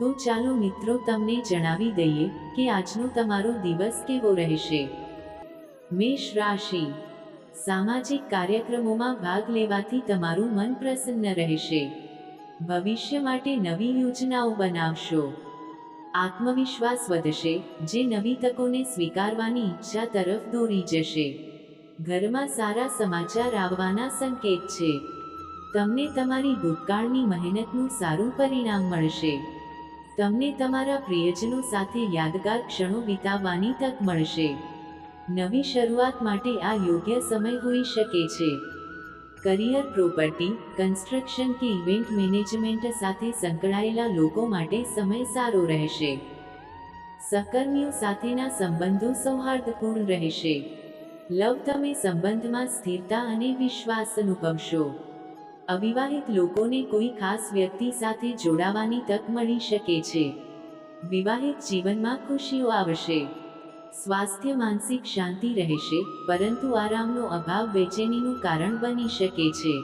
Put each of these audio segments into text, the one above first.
તો ચાલો મિત્રો તમને જણાવી દઈએ કે આજનો તમારો દિવસ કેવો રહેશે. મેષ રાશિ. સામાજિક કાર્યક્રમોમાં ભાગ લેવાથી તમારું મન પ્રસન્ન રહેશે. ભવિષ્ય માટે નવી યોજનાઓ બનાવશો. આત્મવિશ્વાસ વધશે, જે નવી તકોને સ્વીકારવાની ઈચ્છા તરફ દોરી જશે. ઘરમાં સારા સમાચાર આવવાના સંકેત છે. તમને તમારી ભૂતકાળની મહેનતનું સારું પરિણામ મળશે. તમને તમારા પ્રિયજનો સાથે યાદગાર ક્ષણો વિતાવવાની તક મળશે. નવી શરૂઆત માટે આ યોગ્ય સમય હોઈ શકે છે. કરિયર પ્રોપર્ટી, કન્સ્ટ્રક્શન કે ઇવેન્ટ મેનેજમેન્ટ સાથે સંકળાયેલા લોકો માટે સમય સારો રહેશે. સહકર્મીઓ સાથેના સંબંધો સૌહાર્દપૂર્ણ રહેશે. લવ તમે સંબંધમાં સ્થિરતા અને વિશ્વાસ અનુભવશો. અવિવાહિત લોકોને કોઈ ખાસ વ્યક્તિ સાથે જોડાવાની તક મળી શકે છે. વિવાહિત જીવનમાં ખુશીઓ આવશે. સ્વાસ્થ્ય, માનસિક શાંતિ રહેશે, પરંતુ આરામનો અભાવ બેચેનીનું કારણ બની શકે છે.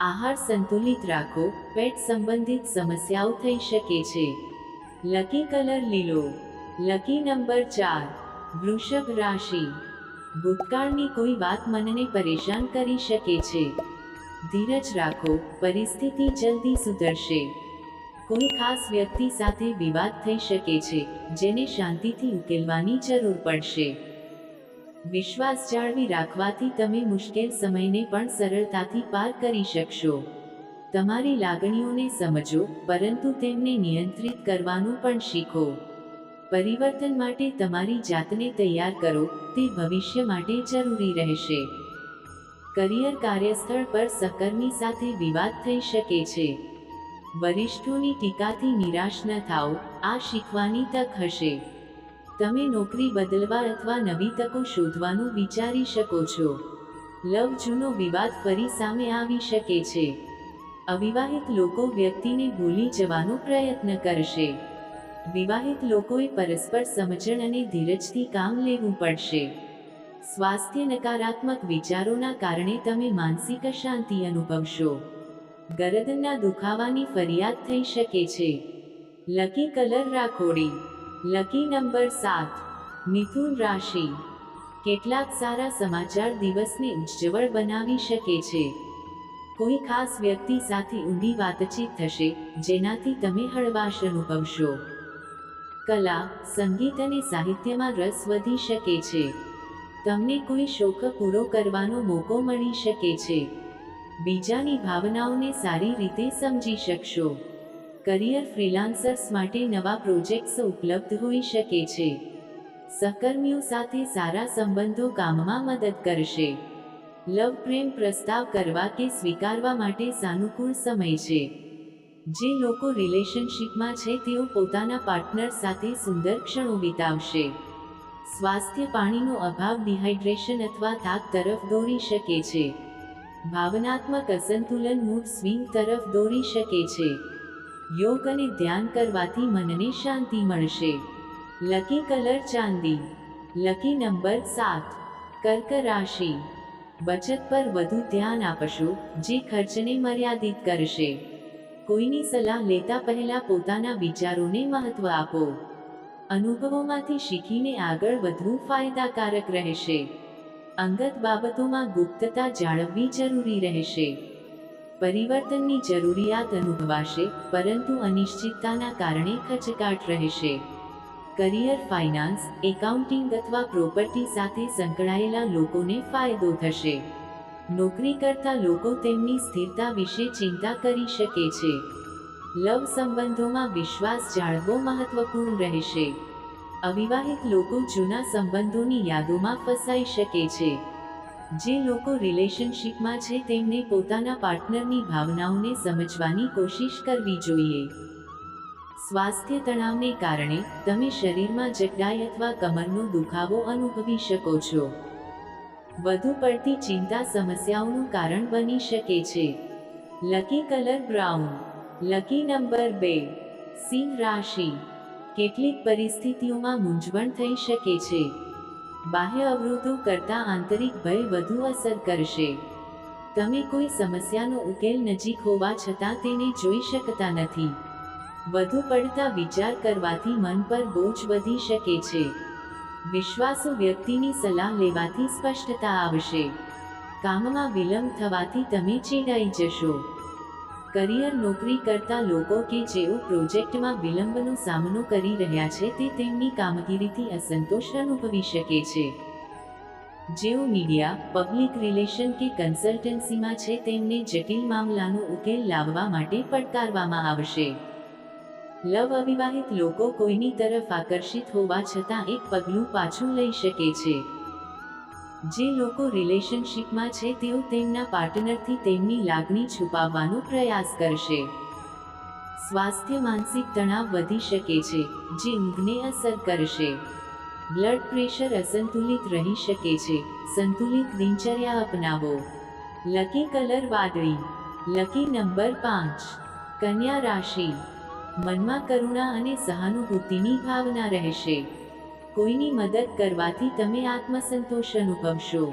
આહાર સંતુલિત રાખો, પેટ સંબંધિત સમસ્યાઓ થઈ શકે છે. લકી કલર લીલો. લકી નંબર ચાર. વૃષભ રાશિ. ભૂતકાળની કોઈ વાત મનને પરેશાન કરી શકે છે. ધીરજ રાખો, પરિસ્થિતિ જલ્દી સુધરશે. કોઈ ખાસ વ્યક્તિ સાથે વિવાદ થઈ શકે છે, જેને શાંતિથી ઉકેલવાની જરૂર પડશે. વિશ્વાસ જાળવી રાખવાથી તમે મુશ્કેલ સમયને પણ સરળતાથી પાર કરી શકશો. તમારી લાગણીઓને સમજો, પરંતુ તેમને નિયંત્રિત કરવાનું પણ શીખો. પરિવર્તન માટે તમારી જાતને તૈયાર કરો, તે ભવિષ્ય માટે જરૂરી રહેશે. કરિયર કાર્યસ્થળ પર સહકર્મી સાથે વિવાદ થઈ શકે છે. વરિષ્ઠોની ટીકાથી નિરાશ ન થાઓ, આ શીખવાની તક હશે. તમે નોકરી બદલવા અથવા નવી તકો શોધવાનું વિચારી શકો છો. લવ જૂનો વિવાદ ફરી સામે આવી શકે છે. અવિવાહિત લોકો વ્યક્તિને ભૂલી જવાનો પ્રયત્ન કરશે. વિવાહિત લોકોએ પરસ્પર સમજણ અને ધીરજથી કામ લેવું પડશે. સ્વાસ્થ્ય નકારાત્મક વિચારોના કારણે તમે માનસિક અશાંતિ અનુભવશો. ગરદનના દુખાવાની ફરિયાદ થઈ શકે છે. લકી કલર રાખોડી. લકી નંબર સાત. મિથુન રાશિ. કેટલાક સારા સમાચાર દિવસને ઉજ્જવળ બનાવી શકે છે. કોઈ ખાસ વ્યક્તિ સાથે ઊંડી વાતચીત થશે, જેનાથી તમે હળવાશ અનુભવશો. કલા, સંગીત અને સાહિત્યમાં રસ વધી શકે છે. તમને કોઈ શોખ પૂરો કરવાનો મોકો મળી શકે છે. બીજાની ભાવનાઓને સારી રીતે સમજી શકશો. કરિયર ફ્રીલાન્સર્સ માટે નવા પ્રોજેક્ટ્સ ઉપલબ્ધ હોઈ શકે છે. સહકર્મીઓ સાથે સારા સંબંધો કામમાં મદદ કરશે. લવ પ્રેમ પ્રસ્તાવ કરવા કે સ્વીકારવા માટે સાનુકૂળ સમય છે. જે લોકો રિલેશનશિપમાં છે તેઓ પોતાના પાર્ટનર સાથે સુંદર ક્ષણો વિતાવશે. સ્વાસ્થ્ય પાણીનો અભાવ ડિહાઇડ્રેશન અથવા થાક તરફ દોરી શકે છે. ભાવનાત્મક અસંતુલન મૂડ સ્વિંગ તરફ દોરી શકે છે. યોગ અને ધ્યાન કરવાથી મનને શાંતિ મળશે. લકી કલર ચાંદી. લકી નંબર સાત. કર્ક રાશિ. બચત પર વધુ ધ્યાન આપશો, જે ખર્ચને મર્યાદિત કરશે. કોઈની સલાહ લેતા પહેલા પોતાના વિચારોને મહત્વ આપો. અનુભવોમાંથી શીખીને આગળ વધવું ફાયદાકારક રહેશે. અંગત બાબતોમાં ગુપ્તતા જાળવવી જરૂરી રહેશે. પરિવર્તનની જરૂરિયાત અનુભવાશે, પરંતુ અનિશ્ચિતતાના કારણે ખચકાટ રહેશે. કરિયર ફાઇનાન્સ, એકાઉન્ટિંગ અથવા પ્રોપર્ટી સાથે સંકળાયેલા લોકોને ફાયદો થશે. નોકરી કરતા લોકો તેમની સ્થિરતા વિશે ચિંતા કરી શકે છે. લવ સંબંધોમાં વિશ્વાસ જાળવવો મહત્વપૂર્ણ રહેશે. અવિવાહિત લોકો જૂના સંબંધોની યાદોમાં ફસાઈ શકે છે. જે લોકો રિલેશનશિપમાં છે તેમને પોતાના પાર્ટનરની ભાવનાઓને સમજવાની કોશિશ કરવી જોઈએ. સ્વાસ્થ્ય તણાવને કારણે તમે શરીરમાં જકડાઈ અથવા કમરનો દુખાવો અનુભવી શકો છો. વધુ પડતી ચિંતા સમસ્યાઓનું કારણ બની શકે છે. Lucky colour brown lucky number બે. સિંહ રાશિ. કેટલીક પરિસ્થિતિઓમાં મૂંઝવણ થઈ શકે છે. બાહ્ય અવરોધો કરતાં આંતરિક ભય વધુ અસર કરશે. તમે કોઈ સમસ્યાનો ઉકેલ નજીક હોવા છતાં તેને જોઈ શકતા નથી. વધુ પડતા વિચાર કરવાથી મન પર બોજ વધી શકે છે. વિશ્વાસુ વ્યક્તિની સલાહ લેવાથી સ્પષ્ટતા આવશે. કામમાં વિલંબ થવાથી તમે ચીડાઈ જશો. કરિયર નોકરી કરતા લોકો કે જેઓ પ્રોજેક્ટમાં વિલંબનો સામનો કરી રહ્યા છે તે તેમની કામગીરીથી અસંતોષ અનુભવી શકે છે. જેઓ મીડિયા, પબ્લિક રિલેશન કે કન્સલ્ટન્સીમાં છે તેમને જટિલ મામલાનો ઉકેલ લાવવા માટે પડકારવામાં આવશે. લવ અવિવાહિત લોકો કોઈની તરફ આકર્ષિત હોવા છતાં એક પગલું પાછું લઈ શકે છે. જે લોકો રિલેશનશિપમાં છે, તેઓ તેમના પાર્ટનરથી તેમની લાગણી છુપાવવાનો પ્રયાસ કરશે. સ્વાસ્થ્ય માનસિક તણાવ વધી શકે છે, જે ઊંઘને અસર કરશે. બ્લડ પ્રેશર અસંતુલિત રહી શકે છે, સંતુલિત દિનચર્યા અપનાવો. લકી કલર વાદળી. લકી નંબર પાંચ. કન્યા રાશિ. મનમાં કરુણા અને સહાનુભૂતિની ભાવના રહેશે. કોઈની મદદ કરવાથી તમે આત્મસંતોષ અનુભવશો.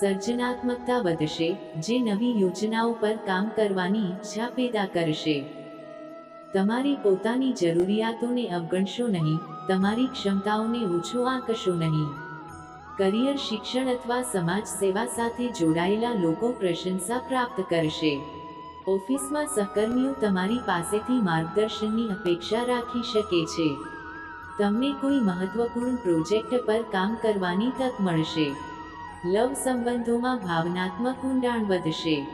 સર્જનાત્મકતા વધશે, જે નવી યોજનાઓ પર કામ કરવાની ઈચ્છા પેદા કરશે. તમારી પોતાની જરૂરિયાતોને અવગણશો નહીં, તમારી ક્ષમતાઓને ઓછો આંકશો નહીં. કરિયર શિક્ષણ અથવા સમાજ સેવા સાથે જોડાયેલા લોકો પ્રશંસા પ્રાપ્ત કરશે. ઓફિસમાં સહકર્મીઓ તમારી પાસેથી માર્ગદર્શનની અપેક્ષા રાખી શકે છે. તમને કોઈ મહત્વપૂર્ણ પ્રોજેક્ટ પર કામ કરવાની તક મળશે. લવ સંબંધોમાં ભાવનાત્મક ઊંડાણ વધશે.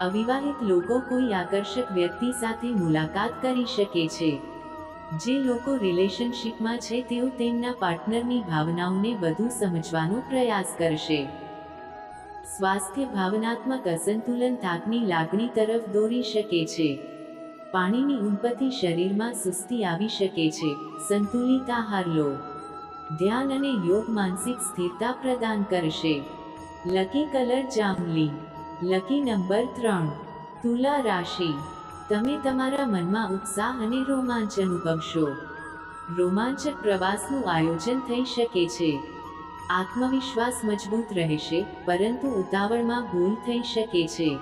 અવિવાહિત લોકો કોઈ આકર્ષક વ્યક્તિ સાથે મુલાકાત કરી શકે છે. જે લોકો રિલેશનશિપમાં છે તેઓ તેમના પાર્ટનરની ભાવનાઓને વધુ સમજવાનો પ્રયાસ કરશે. સ્વાસ્થ્ય ભાવનાત્મક અસંતુલન થાકની લાગણી તરફ દોરી શકે છે. પાણીની ઉંપથી શરીરમાં સુસ્તી આવી શકે છે. સંતુલિત આહાર લો. ધ્યાન અને યોગ માનસિક સ્થિરતા પ્રદાન કરશે. લકી કલર જાંબલી. લકી નંબર ત્રણ. તુલા રાશિ. તમે તમારા મનમાં ઉત્સાહ અને રોમાંચ અનુભવશો. રોમાંચક પ્રવાસનું આયોજન થઈ શકે છે. આત્મવિશ્વાસ મજબૂત રહેશે, પરંતુ ઉતાવળમાં ભૂલ થઈ શકે છે.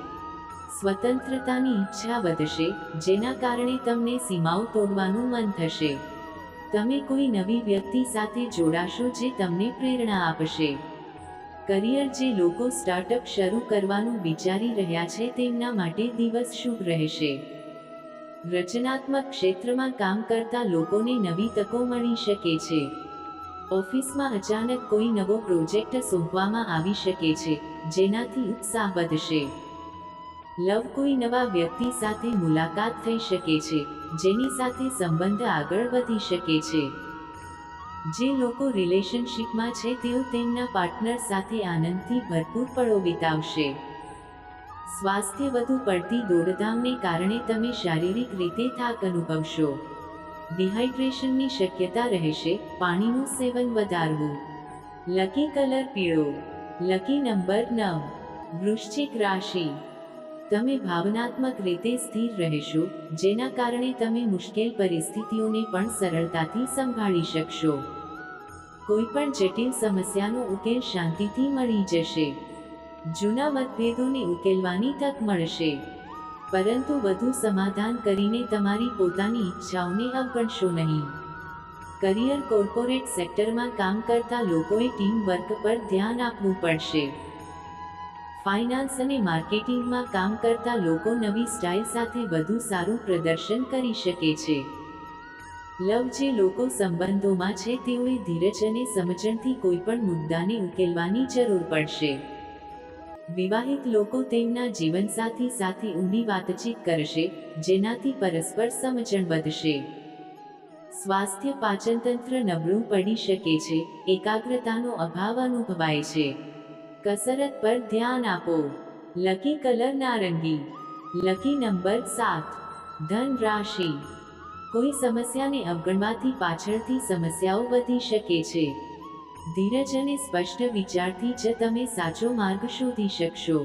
સ્વતંત્રતાની ઈચ્છા વધશે, જેના કારણે તમને સીમાઓ તોડવાનું મન થશે. તમે કોઈ નવી વ્યક્તિ સાથે જોડાશો જે તમને પ્રેરણા આપશે. કરિયર જે લોકો સ્ટાર્ટઅપ શરૂ કરવાનું વિચારી રહ્યા છે તેમના માટે દિવસ શુભ રહેશે. રચનાત્મક ક્ષેત્રમાં કામ કરતા લોકોને નવી તકો મળી શકે છે. ઓફિસમાં અચાનક કોઈ નવો પ્રોજેક્ટ સોંપવામાં આવી શકે છે, જેનાથી ઉત્સાહ વધશે. લવ કોઈ નવા વ્યક્તિ સાથે મુલાકાત થઈ શકે છે, જેની સાથે સંબંધ આગળ વધી શકે છે. જે લોકો રિલેશનશિપમાં છે, તેઓ તેમના પાર્ટનર સાથે આનંદથી ભરપૂર પળો વિતાવશે. સ્વાસ્થ્ય વધુ પડતી દોડધામને કારણે તમે શારીરિક રીતે થાક અનુભવશો. ડિહાઇડ્રેશનની શક્યતા રહેશે, પાણીનું સેવન વધારવું. લકી કલર પીળો. લકી નંબર નવ. વૃશ્ચિક રાશિ. તમે ભાવનાત્મક રીતે સ્થિર રહેશો, જેના કારણે તમે મુશ્કેલ પરિસ્થિતિઓને પણ સરળતાથી સંભાળી શકશો. કોઈ પણ જટિલ સમસ્યાનો ઉકેલ શાંતિથી મળી જશે. જૂના મતભેદોને ઉકેલવાની તક મળશે. પરંતુ વધુ સમાધાન કરીને તમારી પોતાની ઈચ્છાઓને અવગણશો નહીં. કરિયર કોર્પોરેટ સેક્ટરમાં કામ કરતા લોકોએ ટીમ વર્ક પર ધ્યાન આપવું પડશે. ફાઇનાન્સ અને માર્કેટિંગમાં કામ કરતા લોકો નવી સ્ટાઇલ સાથે વધુ સારું પ્રદર્શન કરી શકે છે. લવ જે લોકો સંબંધોમાં છે તેઓએ ધીરજ અને સમજણથી કોઈપણ મુદ્દાને ઉકેલવાની જરૂર પડશે. વિવાહિત લોકો તેમના જીવનસાથી સાથે ઊંડી વાતચીત કરશે, જેનાથી પરસ્પર સમજણ વધશે. સ્વાસ્થ્ય પાચનતંત્ર નબળું પડી શકે છે, એકાગ્રતાનો અભાવ અનુભવાય છે. કસરત પર ધ્યાન આપો. લકી કલર નારંગી. લકી નંબર સાત. ધન રાશિ. કોઈ સમસ્યાને અવગણવાથી પાછળથી સમસ્યાઓ વધી શકે છે. ધીરજ અને સ્પષ્ટ વિચારથી જ તમે સાચો માર્ગ શોધી શકશો.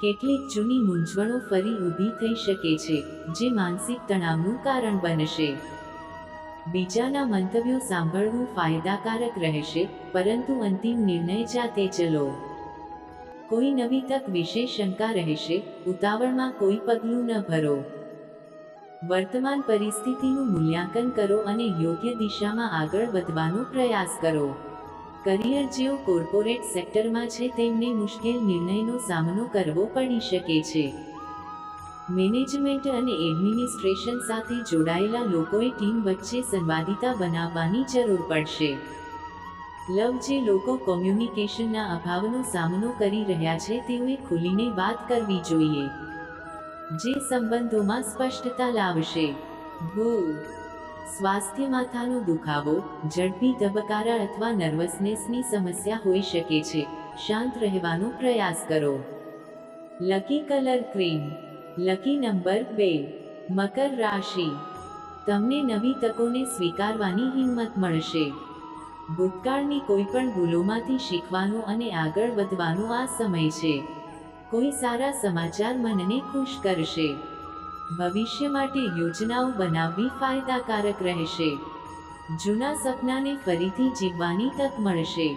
કેટલીક જૂની મૂંઝવણો ફરી ઊભી થઈ શકે છે, જે માનસિક તણાવનું કારણ બનશે. બીજાના મંતવ્યો સાંભળવું ફાયદાકારક રહેશે, પરંતુ અંતિમ નિર્ણય જાતે ચલો કોઈ નવી તક વિશે શંકા રહેશે, ઉતાવળમાં કોઈ પગલું ન ભરો. વર્તમાન પરિસ્થિતિનું મૂલ્યાંકન કરો અને યોગ્ય દિશામાં આગળ વધવાનો પ્રયાસ કરો. કરિયર જેઓ કોર્પોરેટ સેક્ટરમાં છે તેમને મુશ્કેલ નિર્ણયનો સામનો કરવો પડી શકે છે. મેનેજમેન્ટ અને એડમિનિસ્ટ્રેશન સાથે જોડાયેલા લોકોએ ટીમ વચ્ચે સંવાદિતા બનાવવાની જરૂર પડશે. લવ જે લોકો કોમ્યુનિકેશનના અભાવનો સામનો કરી રહ્યા છે, તેઓએ ખુલીને વાત કરવી જોઈએ. જે સંબંધોમાં સ્પષ્ટતા લાવશે. ભૂ. સ્વાસ્થ્ય માથાનો દુખાવો, ઝડપી ધબકારા અથવા નર્વસનેસની સમસ્યા હોઈ શકે છે. શાંત રહેવાનો પ્રયાસ કરો. Lucky colour cream. Lucky number બે. મકર રાશિ. તમને નવી તકોને સ્વીકારવાની હિંમત મળશે. ભૂતકાળની કોઈ પણ ભૂલોમાંથી શીખવાનો અને આગળ વધવાનો આ સમય છે. કોઈ સારા સમાચાર મનને ખુશ કરશે. ભવિષ્ય માટે યોજનાઓ બનાવવી ફાયદાકારક રહેશે. જૂના સપનાને ફરીથી જીવવાની તક મળશે.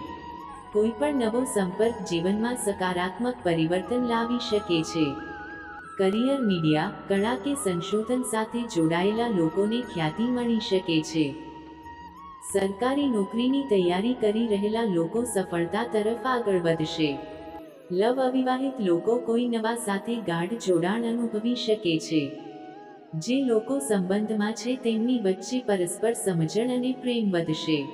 કોઈ પણ નવો સંપર્ક જીવનમાં સકારાત્મક પરિવર્તન લાવી શકે છે. કરિયર મીડિયા, કળા કે સંશોધન સાથે જોડાયેલા લોકોને ખ્યાતિ મળી શકે છે. સરકારી નોકરીની તૈયારી કરી રહેલા લોકો સફળતા તરફ આગળ વધશે. લવ અવિવાહિત લોકો કોઈ નવા સાથે ગાઢ જોડાણ અનુભવી શકે છે. જે લોકો સંબંધમાં છે તેમની વચ્ચે પરસ્પર સમજણ અને પ્રેમ વધશે.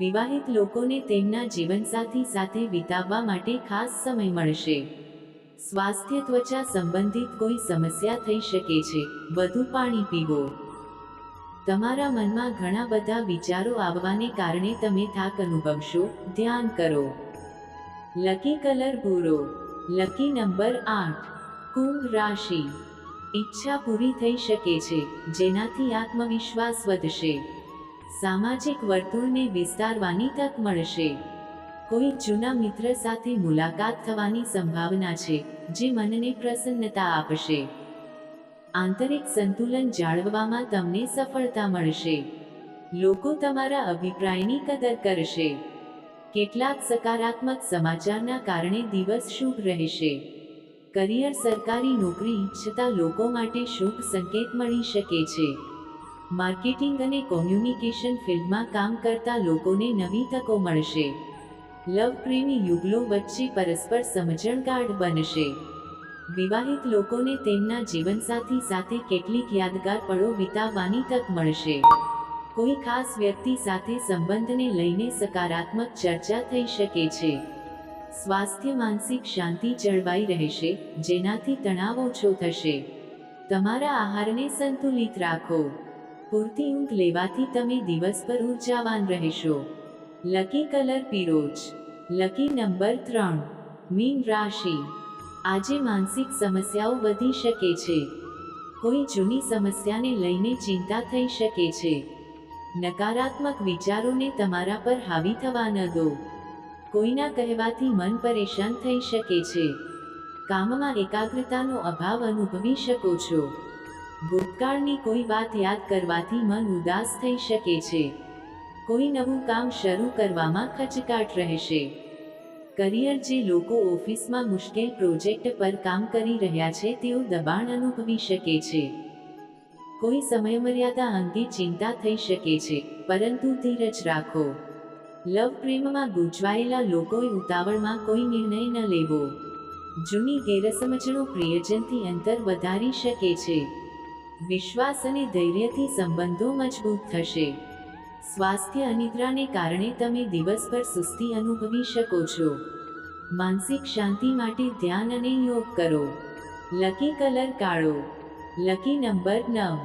વિવાહિત લોકોને તેમના જીવનસાથી સાથે વિતાવવા માટે ખાસ સમય મળશે. સ્વાસ્થ્ય ત્વચા સંબંધિત કોઈ સમસ્યા થઈ શકે છે. વધુ પાણી પીવો. તમારા મનમાં ઘણા બધા વિચારો આવવાને કારણે તમે થાક અનુભવશો. ધ્યાન કરો. લકી કલર ભૂરો લકી નંબર આઠ. કુંભ રાશિ. ઈચ્છા પૂરી થઈ શકે છે, જેનાથી આત્મવિશ્વાસ વધશે. સામાજિક વર્તુળને વિસ્તારવાની તક મળશે. કોઈ જૂના મિત્ર સાથે મુલાકાત થવાની સંભાવના છે, જે મનને પ્રસન્નતા આપશે. આંતરિક સંતુલન જાળવવામાં તમને સફળતા મળશે. લોકો તમારા અભિપ્રાયની કદર કરશે. કેટલાક સકારાત્મક સમાચારના કારણે દિવસ શુભ રહેશે. કરિયર સરકારી નોકરી ઈચ્છતા લોકો માટે શુભ સંકેત મળી શકે છે. માર્કેટિંગ અને કોમ્યુનિકેશન ફિલ્ડમાં કામ કરતા લોકોને નવી તકો મળશે. લવ પ્રેમી યુગલો વચ્ચે પરસ્પર સમજણ કાર્ડ બનશે. વિવાહિત લોકોને તેમના જીવનસાથી સાથે કેટલીક યાદગાર પળો વિતાવવાની તક મળશે. કોઈ ખાસ વ્યક્તિ સાથે સંબંધને લઈને સકારાત્મક ચર્ચા થઈ શકે છે. સ્વાસ્થ્ય, માનસિક શાંતિ જળવાઈ રહેશે, જેનાથી તણાવ ઓછો થશે. તમારા આહારને સંતુલિત રાખો. પૂરતી ઊંઘ લેવાથી તમે દિવસ પર ઉર્જાવાન રહેશો. લકી કલર પીરોજ. લકી નંબર ત્રણ. મીન રાશિ. આજે માનસિક સમસ્યાઓ વધી શકે છે. કોઈ જૂની સમસ્યાને લઈને ચિંતા થઈ શકે છે. નકારાત્મક વિચારોને તમારા પર હાવી થવા ન દો. કોઈના કહેવાથી મન પરેશાન થઈ શકે છે. કામમાં એકાગ્રતાનો અભાવ અનુભવી શકો છો. ભૂતકાળની કોઈ વાત યાદ કરવાથી મન ઉદાસ થઈ શકે છે. કોઈ નવું કામ શરૂ કરવામાં ખચકાટ રહેશે. કરિયર જે લોકો ઓફિસમાં મુશ્કેલ પ્રોજેક્ટ પર કામ કરી રહ્યા છે, તેઓ દબાણ અનુભવી શકે છે. કોઈ સમયમર્યાદા અંગે ચિંતા થઈ શકે છે, પરંતુ ધીરજ રાખો. લવ પ્રેમમાં ગૂંચવાયેલા લોકોએ ઉતાવળમાં કોઈ નિર્ણય ન લેવો. જૂની ગેરસમજણો પ્રિયજનથી અંતર વધારી શકે છે. વિશ્વાસ અને ધૈર્યથી સંબંધો મજબૂત થશે. સ્વાસ્થ્ય અનિદ્રાને કારણે તમે દિવસભર સુસ્તી અનુભવી શકો છો. માનસિક શાંતિ માટે ધ્યાન અને યોગ કરો. લકી કલર કાળો. લકી નંબર નવ.